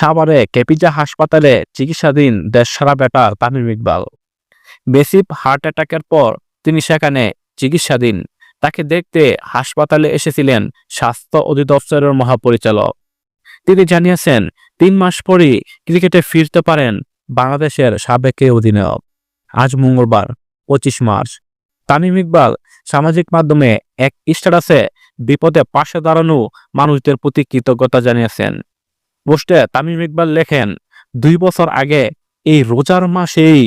সাভারে কেপিজা হাসপাতালে চিকিৎসাধীন দেশ সারা বেটার তামিম ইকবাল। বেসিপ হার্ট অ্যাটাকের পর তিনি সেখানে চিকিৎসাধীন। তাকে দেখতে হাসপাতালে এসেছিলেন স্বাস্থ্য অধিদপ্তরের মহাপরিচালক। তিনি জানিয়েছেন, তিন মাস পরই ক্রিকেটে ফিরতে পারেন বাংলাদেশের সাবেক অধিনায়ক। আজ মঙ্গলবার, পঁচিশ মার্চ। তামিম ইকবাল সামাজিক মাধ্যমে এক স্ট্যাটাসে বিপদে পাশে দাঁড়ানো মানুষদের প্রতি কৃতজ্ঞতা জানিয়েছেন। পোস্টে তামিম ইকবাল লেখেন, দুই বছর আগে এই রোজার মাসেই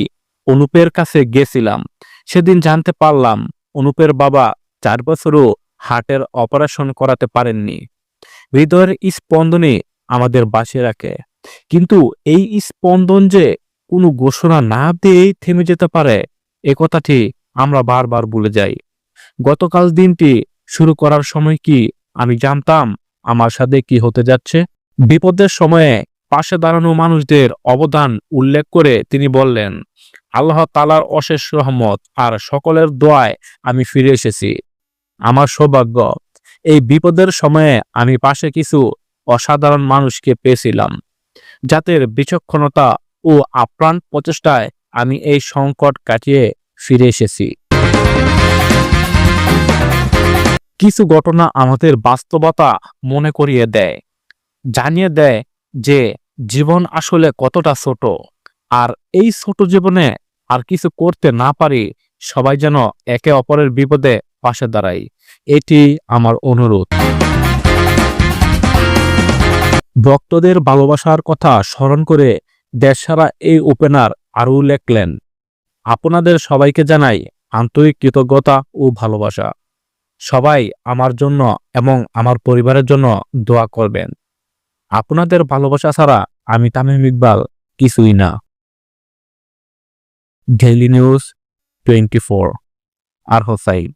অনুপের কাছে গেছিলাম। সেদিন জানতে পারলাম অনুপের বাবা চার বছরও হার্টের অপারেশন করাতে পারেননি। হৃদয়ের স্পন্দনে আমাদের বাঁচিয়ে রাখে। কিন্তু এই স্পন্দন যে কোনো ঘোষণা না দিয়েই থেমে যেতে পারে, এ কথাটি আমরা বারবার ভুলে যাই। গতকাল দিনটি শুরু করার সময় কি আমি জানতাম আমার সাথে কি হতে যাচ্ছে? বিপদের সময়ে পাশে দাঁড়ানো মানুষদের অবদান উল্লেখ করে তিনি বললেন, আল্লাহ তালার অশেষ রহমত আর সকলের দোয়ায় আমি ফিরে এসেছি। আমার সৌভাগ্য, এই বিপদের সময়ে আমি পাশে কিছু অসাধারণ মানুষকে পেয়েছিলাম। যাদের বিচক্ষণতা ও আপ্রাণ প্রচেষ্টায় আমি এই সংকট কাটিয়ে ফিরে এসেছি। কিছু ঘটনা আমাদের বাস্তবতা মনে করিয়ে দেয়। জানিয়ে দেয় যে জীবন আসলে কতটা ছোট। আর এই ছোট জীবনে আর কিছু করতে না পারি, সবাই যেন একে অপরের বিপদে পাশে দাঁড়াই এটি আমার অনুরোধ। ভক্তদের ভালোবাসার কথা স্মরণ করে দেশসারা এই ওপেনার আরও লেখলেন, আপনাদের সবাইকে জানাই আন্তরিক কৃতজ্ঞতা ও ভালোবাসা। সবাই আমার জন্য এবং আমার পরিবারের জন্য দোয়া করবেন। আপনাদের ভালোবাসা ছাড়া আমি তামিম ইকবাল কিছুই না। ডেইলি নিউজ টোয়েন্টি ফোর আর হোসাইন।